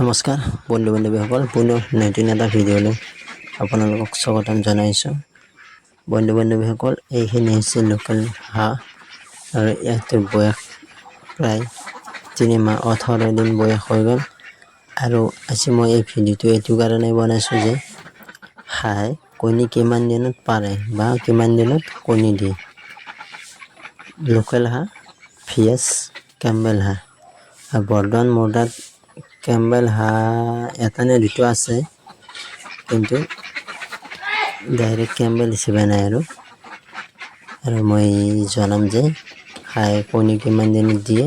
নমস্কাৰ বন্ধু বান্ধৱীসকল পুনৰ নতুন এটা ভিডিঅ'লৈ আপোনালোকক স্বাগতম জনাইছোঁ। বন্ধু বান্ধৱীসকল এইখিনি হৈছে লোকেল হাঁহ আৰু ইয়াটোৰ বয়স প্ৰায় তিনি মাহ, ওঠৰ দিন বয়স হৈ গ'ল। আৰু আজি মই এই ভিডিঅ'টো এইটো কাৰণে বনাইছোঁ যে হাঁহে কণী কিমান দিনত পাৰে বা কিমান দিনত কণী দিয়ে। লোকেল হাঁহ ভিএছ কেম্বেল হাঁহ। আৰু বৰ্তমান মোৰ তাত কেম্বেল হাঁহ এটা নে দুটো আছে, কিন্তু ডাইৰেক্ট কেম্বেল হিচাপে নাই আৰু। আৰু মই জনাম যে হাঁহে কণী কিমান দিনত দিয়ে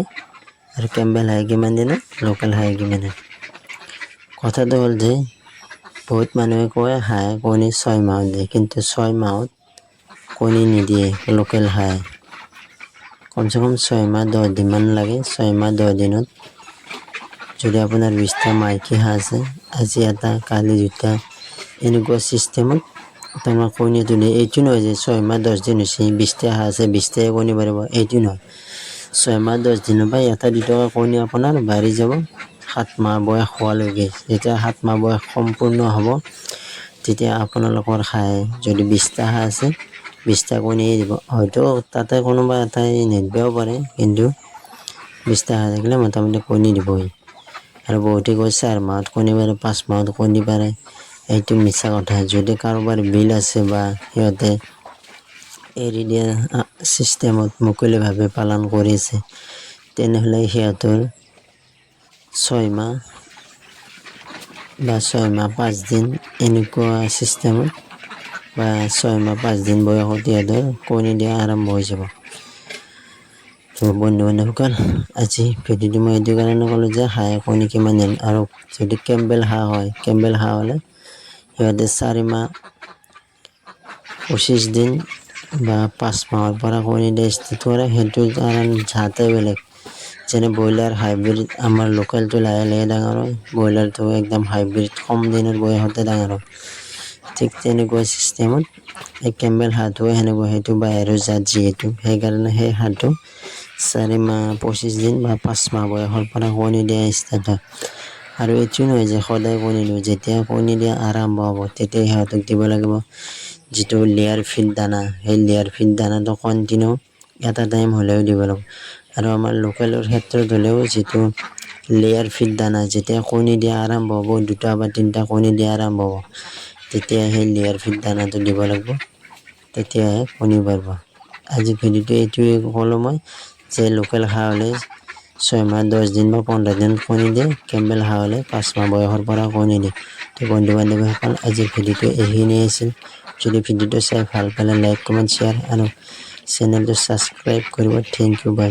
আৰু কেম্বেল হাঁহে কিমান দিনত, লোকেল হাঁহে কিমান দিনত কথাটো হ'ল যে বহুত মানুহে কয় হাঁহে কণী ছয় মাহত দিয়ে, কিন্তু ছয় মাহত কণী নিদিয়ে লোকেল হাঁহে। কমচে কম ছয় মাহ দহ দিনমান লাগে, ছয় মাহ দহ দিনত যদি আপোনাৰ বিছটা মাইকী হাঁহ আছে, আজি এটা, কালি দুটা, এনেকুৱা ছিষ্টেমত তোমাৰ কণী তুলি এইটো নহয় যে ছয় মাহ, দহ দিন হৈছে বিছটা হাঁহ আছে, বিছটাই কণী পাৰিব, এইটো নহয়। ছয় মাহ, দহ দিনৰ পৰা এটা, দুটাকৈ কণী আপোনাৰ বাঢ়ি যাব, সাত মাহ বয়স হোৱালৈকে। যেতিয়া সাত মাহ বয়স সম্পূৰ্ণ হ'ব, তেতিয়া আপোনালোকৰ হাঁহে যদি বিছটা হাঁহ আছে, বিছটা কণী দিব। হয়তো তাতে কোনোবা এটাই নিদিবও পাৰে, কিন্তু বিছটা হাঁহ থাকিলে মোটামুটি কণী দিবই। আৰু বহুতে কয় চাৰ মাহত কণী পাৰে পাঁচ মাহত কণী পাৰে এইটো মিছা কথা। যদি কাৰোবাৰ বিল আছে বা সিহঁতে এৰি দিয়া ছিষ্টেমত মুকলিভাৱে পালন কৰিছে, তেনেহ'লে সিহঁতৰ ছয় মাহ বা ছয় মাহ পাঁচ এনেকুৱা ছিষ্টেমত বা ছয় মাহ পাঁচ বয়সত সিহঁতৰ কণী দিয়া আৰম্ভ হৈ যাব। বন্ধু বান্ধৱীসকল আজি ভিডিঅ'টো মই এইটো কাৰণে ক'লোঁ যে হাঁহে কণী কিমান দিন আৰু যদি কেম্বেল হাঁহ হয় কেম্বেল হাঁহ হ'লে সিহঁতে চাৰি মাহ পঁচিছ দিন বা পাঁচ মাহৰ পৰা কণী দিয়া ষ্টাৰ্ট কৰে সেইটো কাৰণ জাতে বেলেগ যেনে ব্ৰইলাৰ হাইব্ৰিড আমাৰ লোকেলটো লাহে লাহে ডাঙৰ হয় ব্ৰইলাৰটো একদম হাইব্ৰিড কম দিনৰ বয়সতে ডাঙৰ হয় ঠিক তেনেকুৱা ছিষ্টেমত এই কেম্বেল হাঁহটোও সেনেকুৱা সেইটো বাহিৰৰ জাত যিহেতু সেইকাৰণে সেই হাঁহটো চাৰি মাহ পঁচিছ দিন বা পাঁচ মাহ বয়সৰ পৰা কণী দিয়া ষ্টাৰ্ট হয়। আৰু এইটো নহয় যে সদায় কণী দিওঁ যেতিয়া কণী দিয়া আৰম্ভ হ'ব তেতিয়া সিহঁতক দিব লাগিব যিটো লেয়াৰ ফিড দানা। সেই লেয়াৰ ফিড দানাটো কণ্টিনিউ এটা টাইম হ'লেও দিব লাগিব। আৰু আমাৰ লোকেলৰ ক্ষেত্ৰত হ'লেও যিটো লেয়াৰ ফিড দানা যেতিয়া কণী দিয়া আৰম্ভ হ'ব দুটা বা তিনিটা কণী দিয়া আৰম্ভ হ'ব তেতিয়া সেই লেয়াৰ ফিড দানাটো দিব লাগিব তেতিয়াহে কণী পাৰিব আজি ভিডিঅ'টো এইটোৱে ক'লোঁ মই। যে লোকেল হাঁহ হ'লে ছয় মাহ দহ দিন বা পোন্ধৰ দিন কণী দিয়ে কেম্বেল হাঁহ হ'লে পাঁচ মাহ বয়সৰ পৰা কণী দিয়ে। তো বন্ধু বান্ধৱীসকল আজিৰ ভিডিঅ'টো এইখিনিয়ে আছিল। যদি ভিডিঅ'টো চাই ভালো পালে লাইক কমেণ্ট শ্বেয়াৰ আৰু চেনেলটো ছাবস্ক্ৰাইব কৰিব। Thank you by